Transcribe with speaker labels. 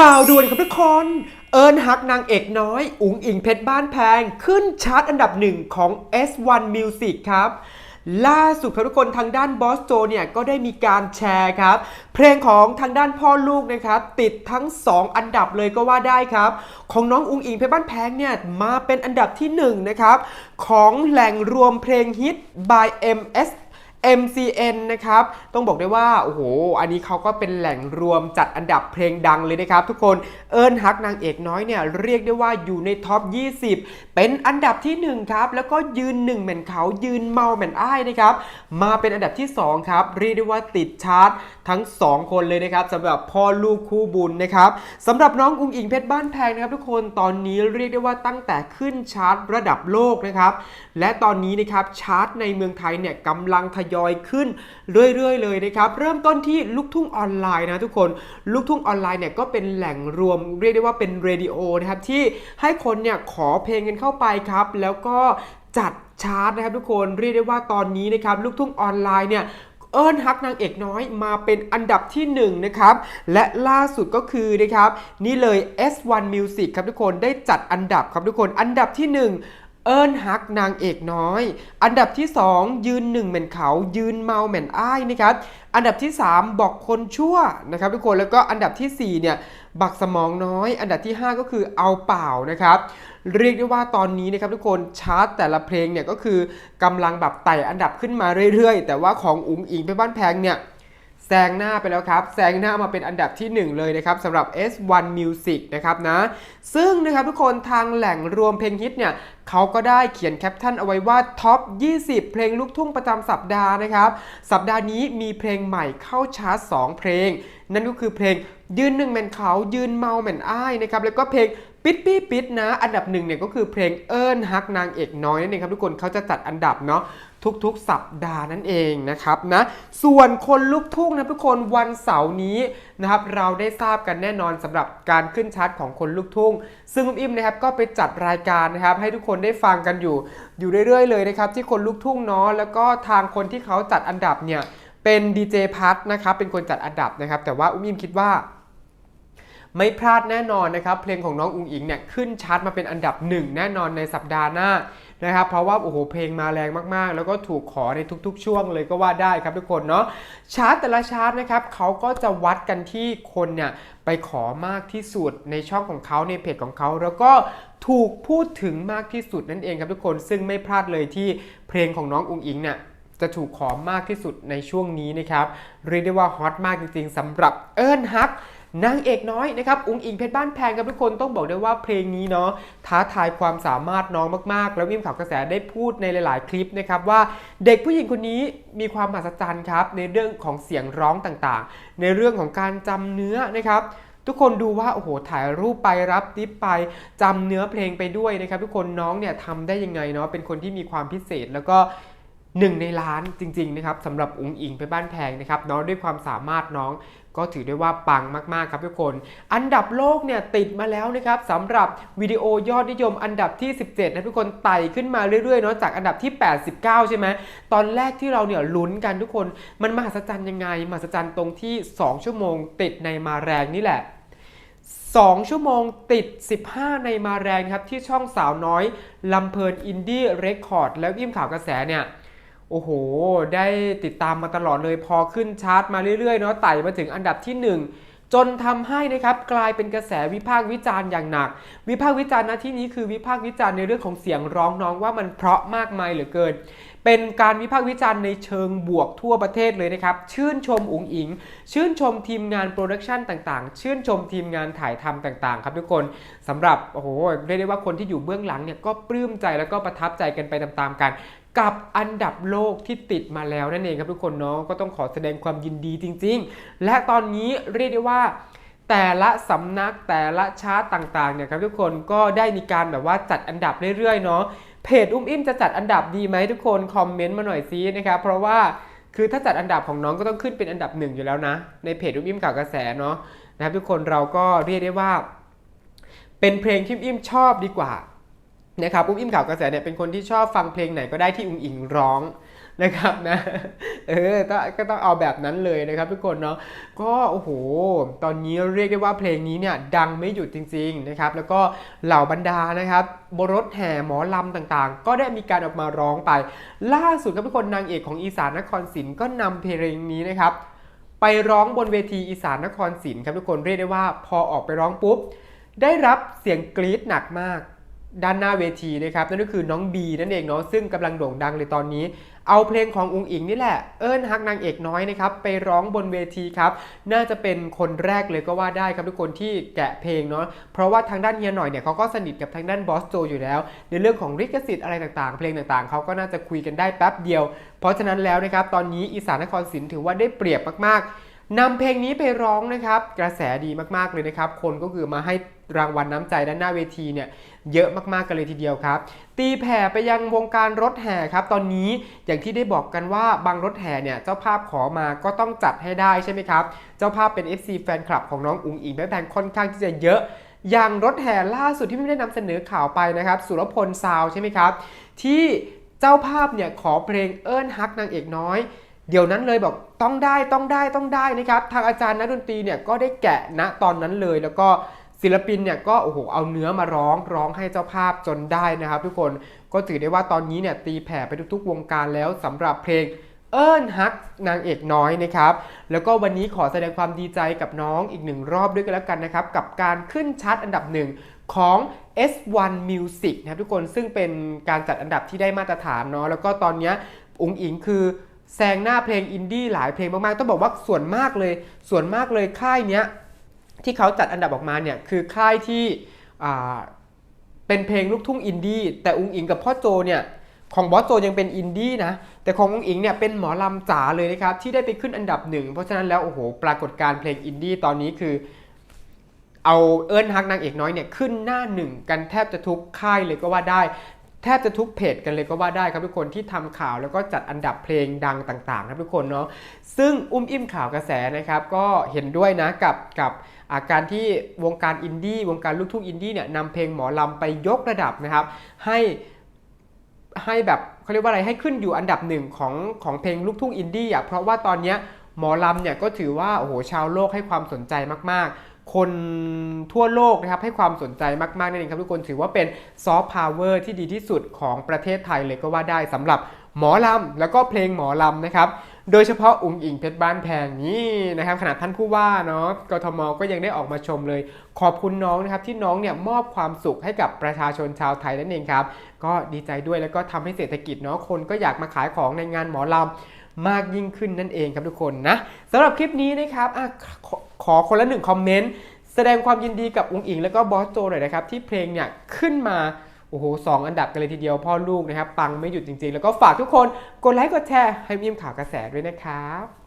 Speaker 1: ข่าวด่วนครับทุกคน เอิญฮักนางเอกน้อย อุ๋งอิงเพชรบ้านแพง ขึ้นชาร์ตอันดับหนึ่งของ S1 Music ครับ ล่าสุดครับทุกคนทางด้านบอสโจเนี่ยก็ได้มีการแชร์ครับ เพลงของทางด้านพ่อลูกนะครับ ติดทั้ง 2 อันดับเลยก็ว่าได้ครับ ของน้องอุ๋งอิงเพชรบ้านแพงเนี่ยมาเป็นอันดับที่ 1 นะครับ ของแหล่งรวมเพลงฮิต by MS MCN นะครับ ต้องบอกได้ว่า โอ้โห อันนี้เขาก็เป็นแหล่งรวมจัดอันดับเพลงดังเลยนะครับ ทุกคน เอิญฮักนางเอกน้อยเนี่ย เรียกได้ว่าอยู่ในท็อป 20 เป็นอันดับที่ 1 ครับ แล้วก็ยืน 1 เหมือนเขายืนเมาเหมือนอ้ายนะครับ มาเป็นอันดับที่ 2 ครับ เรียกได้ว่าติดชาร์ตทั้ง 2 คนเลยนะครับสำหรับพ่อลูกคู่บุญนะครับสำหรับน้องอุงอิงเพชรบ้านแพงนะครับ ทุกคนตอนนี้เรียกได้ว่าตั้งแต่ขึ้นชาร์ตระดับโลกนะครับ และตอนนี้นะครับชาร์ตในเมืองไทยเนี่ยกำลังทยอยขึ้นเรื่อยๆเลยนะครับ เริ่มต้นที่ลูกทุ่งออนไลน์นะทุกคน ลูกทุ่งออนไลน์เนี่ยก็เป็นแหล่งรวมเรียกได้ว่าเป็นเรดิโอนะครับที่ให้คนเนี่ยขอเพลงกันเข้าไปครับ แล้วก็จัดชาร์ตนะครับทุกคนเรียกได้ว่าตอนนี้นะครับลูกทุ่งออนไลน์เนี่ยเอิญฮักนางเอกน้อยมาเป็นอันดับที่1นงนะครับ และล่าสุดก็คือนะครับ นี่เลย S1 Music ครับทุกคนได้จัดอันดับครับทุกคนอันดับที่ 1 เอิญฮักนางเอกน้อย อันดับที่ 2 ยืนหนึ่งเหมือนเขา ยืนเมาเหมือนอ้ายนะครับอันดับที่ 3 บอกคนชั่วนะครับทุกคนแล้วก็อันดับทีสี่4เนี่ยบักสมองน้อย อันดับที่ 5 ก็คือเอาเปล่านะครับเรียกได้ว่าตอนนี้นะครับทุกคนชาร์ตแต่ละเพลงเนี่ยก็คือกำลังแบบไต่อันดับขึ้นมาเรื่อยๆ แต่ว่าของอุ๋งอิงไปบ้านแพงเนี่ย แซงหน้าไปแล้วครับ แซงหน้ามาเป็นอันดับที่ 1 เลยนะครับสำหรับ S1 Music นะครับนะ ซึ่งนะครับทุกคนทางแหล่งรวมเพลงฮิตเนี่ยเขาก็ได้เขียนแคปชั่นเอาไว้ว่าท็อป 20 เพลงลูกทุ่งประจำสัปดาห์นะครับ สัปดาห์นี้มีเพลงใหม่เข้าชาร์ต2เพลง นั่นก็คือเพลงยืนหนึ่งเหมือนเขายืนเมาเหมือนอ้ายนะครับแล้วก็เพลง ปิดปี้ปิดนะ อันดับหนึ่งเนี่ยก็คือเพลงเอิญฮักนางเอกน้อยนั่นเองครับทุกคนเขาจะจัดอันดับเนาะทุกๆ สัปดาห์นั่นเองนะครับนะส่วนคนลูกทุ่งนะทุกคนวันเสาร์นี้นะครับเราได้ทราบกันแน่นอนสำหรับการขึ้นชาร์ตของคนลูกทุ่ง ซึ่งอุ้มอิ่มนะครับก็ไปจัดรายการนะครับให้ทุกคนได้ฟังกันอยู่ อยู่เรื่อยๆ เลยนะครับที่คนลูกทุ่งเนาะแล้วก็ทางคนที่เขาจัดอันดับเนี่ยเป็นดีเจพัทนะครับเป็นคนจัดอันดับนะครับแต่ว่าอุ้มอิ่มคิดว่า ไม่พลาดแน่นอนนะครับ เพลงของน้องอุ๋งอิงเนี่ยขึ้นชาร์ตมาเป็นอันดับหนึ่งแน่นอนในสัปดาห์หน้านะครับเพราะว่าโอ้โหเพลงมาแรงมากๆ แล้วก็ถูกขอในทุกๆ ช่วงเลยก็ว่าได้ครับทุกคนเนาะชาร์ตแต่ละชาร์ตนะครับเขาก็จะวัดกันที่คนเนี่ยไปขอมากที่สุดในช่องของเขาในเพจของเขาแล้วก็ถูกพูดถึงมากที่สุดนั่นเองครับทุกคนซึ่งไม่พลาดเลยที่เพลงของน้องอุ๋งอิงเนี่ยจะถูกขอมากที่สุดในช่วงนี้นะครับเรียกได้ว่าฮอตมากจริงๆสำหรับเอิญฮัก นางเอกน้อยนะครับอุ๋งอิงเพชรบ้านแพงครับทุกคนต้องบอกได้ว่าเพลงนี้เนาะท้าทายความสามารถน้องมากๆ แล้ววิมข่าวกระแสได้พูดในหลาย ๆ คลิปนะครับว่าเด็กผู้หญิงคนนี้มีความมหัศจรรย์ครับในเรื่องของเสียงร้องต่างๆ ในเรื่องของการจำเนื้อนะครับทุกคนดูว่าโอ้โหถ่ายรูปไปรับทิปไปจำเนื้อเพลงไปด้วยนะครับ ทุกคนน้องเนี่ยทำได้ยังไงเนาะเป็นคนที่มีความพิเศษแล้วก็หนึ่งในล้านจริงๆนะครับสำหรับอุ๋งอิงไปบ้านแพงนะครับน้องด้วยความสามารถน้อง ก็ถือได้ว่าปังมากๆครับทุกคน อันดับโลกเนี่ยติดมาแล้วนะครับสำหรับวิดีโอยอดนิยมอันดับที่ 17 นะทุกคนไต่ขึ้นมาเรื่อยๆเนาะจากอันดับที่ 89 ใช่ไหมตอนแรกที่เราเนี่ยลุ้นกันทุกคนมันมหัศจรรย์ยังไงมหัศจรรย์ตรงที่ 2 ชั่วโมงติดในมาแรงนี่แหละ2 ชั่วโมงติด 15 ในมาแรงครับที่ช่องสาวน้อยลำเพลินอินดี้เรคคอร์ดแล้วยิ่มข่าวกระแสเนี่ย โอ้โห ได้ติดตามมาตลอดเลยพอขึ้นชาร์ตมาเรื่อยๆเนาะไต่มาถึงอันดับที่ 1จนทำให้นะครับกลายเป็นกระแสวิพากษ์วิจารณ์อย่างหนัก วิพากษ์วิจารณ์ณที่นี้คือวิพากษ์วิจารณ์ในเรื่องของเสียงร้องน้องว่ามันเพราะมากมายเหลือเกิน เป็นการวิพากษ์วิจารณ์ในเชิงบวกทั่วประเทศเลยนะครับ ชื่นชมอุ๋งอิง ชื่นชมทีมงานโปรดักชันต่างๆ ชื่นชมทีมงานถ่ายทำต่างๆ ครับทุกคนสำหรับโอ้โหเรียกได้ว่าคนที่อยู่เบื้องหลังเนี่ยก็ปลื้มใจแล้วก็ประทับใจกันไปตามๆกัน กับอันดับโลกที่ติดมาแล้วนั่นเองครับทุกคนเนาะก็ต้องขอแสดงความยินดีจริง ๆ และตอนนี้เรียกได้ว่า แต่ละสำนักแต่ละชาร์ตต่างๆเนี่ยครับทุกคนก็ได้มีการแบบว่าจัดอันดับเรื่อยๆเนาะเพจอุ้มอิ่มจะจัดอันดับดีไหมทุกคนคอมเมนต์มาหน่อยซินะครับเพราะว่าคือถ้าจัดอันดับของน้องก็ต้องขึ้นเป็นอันดับหนึ่งอยู่แล้วนะ ในเพจอุ้มอิ่มข่าวกระแสเนาะนะครับทุกคนเราก็เรียกได้ว่า เป็นเพลงที่อุ้มอิ่มชอบดีกว่า นะครับอุ้มอิ่มข่าวกระแสเนี่ยเป็นคนที่ชอบฟังเพลงไหนก็ได้ที่อุ้งอิงร้องนะครับนะเออต้องก็ต้องเอาแบบนั้นเลยนะครับทุกคนเนาะก็โอ้โห ตอนนี้เรียกได้ว่าเพลงนี้เนี่ยดังไม่หยุดจริงๆนะครับแล้วก็เหล่าบรรดานะครับบรถแห่หมอลำต่างๆ ก็ได้มีการออกมาร้องไป ล่าสุดครับทุกคนนางเอกของอีสานนครศรีก็นำเพลงนี้นะครับไปร้องบนเวทีอีสานนครศรีครับทุกคนเรียกได้ว่าพอออกไปร้องปุ๊บได้รับเสียงกรี๊ดหนักมาก ด้านหน้าเวทีนะครับนั่นก็คือน้องบีนั่นเองเนาะซึ่งกำลังโด่งดังเลยตอนนี้ เอาเพลงของอุงอิงนี่แหละเอิญฮักนางเอกน้อยนะครับไปร้องบนเวทีครับน่าจะเป็นคนแรกเลยก็ว่าได้ครับทุกคนที่แกะเพลงเนาะเพราะว่าทางด้านเฮียหน่อยเนี่ยเขาก็สนิทกับทางด้านบอสโจอยู่แล้ว ในเรื่องของลิขสิทธิ์อะไรต่างๆ เพลงต่างๆเขาก็น่าจะคุยกันได้แป๊บเดียว เพราะฉะนั้นแล้วนะครับตอนนี้อีสานนครศรีถือว่าได้เปรียบมากๆนำเพลงนี้ไปร้องนะครับ กระแสดีมากๆเลยนะครับ คนก็คือมาให้ รางวัลน้ำใจด้านหน้าเวทีเนี่ยเยอะมากๆกันเลยทีเดียวครับ ตีแผ่ไปยังวงการรถแห่ครับ ตอนนี้อย่างที่ได้บอกกันว่าบางรถแห่เนี่ยเจ้าภาพขอมาก็ต้องจัดให้ได้ใช่ไหมครับ เจ้าภาพเป็น FC แฟนคลับของน้องอุ๋งอิงแม่แพงค่อนข้างที่จะเยอะ อย่างรถแห่ล่าสุดที่ไม่ได้นำเสนอข่าวไปนะครับ สุรพลซาวใช่ไหมครับ ที่เจ้าภาพเนี่ยขอเพลงเอิ้นฮักนางเอกน้อยเดี๋ยวนั้นเลยบอกต้องได้ต้องได้ต้องได้นะครับ ทางอาจารย์นักดนตรีเนี่ยก็ได้แกะณตอนนั้นเลยแล้วก็ ศิลปินเนี่ยก็โอ้โหเอาเนื้อมาร้องร้องให้เจ้าภาพจนได้นะครับ ทุกคนก็ถือได้ว่าตอนนี้เนี่ยตีแผ่ไปทุกๆ วงการแล้วสำหรับเพลงเอิ้นฮักนางเอกน้อยนะครับ แล้วก็วันนี้ขอแสดงความดีใจกับน้องอีกหนึ่งรอบด้วยกันแล้วกันนะครับ กับการขึ้นชาร์ตอันดับหนึ่งของ S1 Music นะครับทุกคนซึ่งเป็นการจัดอันดับที่ได้มาตรฐานเนาะแล้วก็ตอนนี้อุ๋งอิงคือแซงหน้าเพลงอินดี้หลายเพลงมากๆ ต้องบอกว่าส่วนมากเลย ส่วนมากเลยค่ายเนี้ย ที่เขาจัดอันดับออกมาเนี่ยคือค่ายที่เป็นเพลงลูกทุ่งอินดี้แต่อุงอิงกับพ่อโจเนี่ยของบอสโจยังเป็นอินดี้นะ แต่ของอุงอิงเนี่ยเป็นหมอลำจ๋าเลยนะครับ ที่ได้ไปขึ้นอันดับหนึ่ง เพราะฉะนั้นแล้ว โอ้โห ปรากฏการเพลงอินดี้ตอนนี้คือ เอาเอิญฮักนางเอกน้อยเนี่ย ขึ้นหน้าหนึ่งกันแทบจะทุกค่ายเลยก็ว่าได้ แทบจะทุกเพจกันเลยก็ว่าได้ครับทุกคนที่ทำข่าวแล้วก็จัดอันดับเพลงดังต่างๆครับทุกคนเนาะซึ่งอุ้มอิ่มข่าวกระแสนะครับก็เห็นด้วยนะกับกับอาการที่วงการอินดี้วงการลูกทุ่งอินดี้เนี่ยนำเพลงหมอลำไปยกระดับนะครับให้ให้แบบเขาเรียกว่าอะไรให้ขึ้นอยู่อันดับหนึ่งของของเพลงลูกทุ่งอินดี้อะเพราะว่าตอนเนี้ยหมอลำเนี่ยก็ถือว่าโอ้โหชาวโลกให้ความสนใจมากๆ คนทั่วโลกนะครับให้ความสนใจมากๆนั่นเองครับทุกคนถือว่าเป็นซอฟต์พาวเวอร์ที่ดีที่สุดของประเทศไทยเลยก็ว่าได้สำหรับหมอลำ แล้วก็เพลงหมอลำนะครับ โดยเฉพาะอุ๋งอิงเพชรบ้านแพงนี่นะครับขนาดท่านผู้ว่าเนาะกทมก็ยังได้ออกมาชมเลย ขอบคุณน้องนะครับที่น้องเนี่ยมอบความสุขให้กับประชาชนชาวไทยนั่นเองครับ ก็ดีใจด้วยแล้วก็ทำให้เศรษฐกิจเนาะคนก็อยากมาขายของในงานหมอลำ มากยิ่งขึ้นนั่นเองครับทุกคนนะสำหรับคลิปนี้นะครับอขอขอคนละหนึ่งคอมเมนต์แสดงความยินดีกับอุงอิง แล้วก็บอสโจหน่อยนะครับที่เพลงเนี่ยขึ้นมาโอ้โหสองอันดับกันเลยทีเดียวพ่อลูกนะครับปังไม่หยุดจริงๆ แล้วก็ฝากทุกคนกดไลค์กดแชร์ให้มีมข่าวกระแสด้วยนะครับ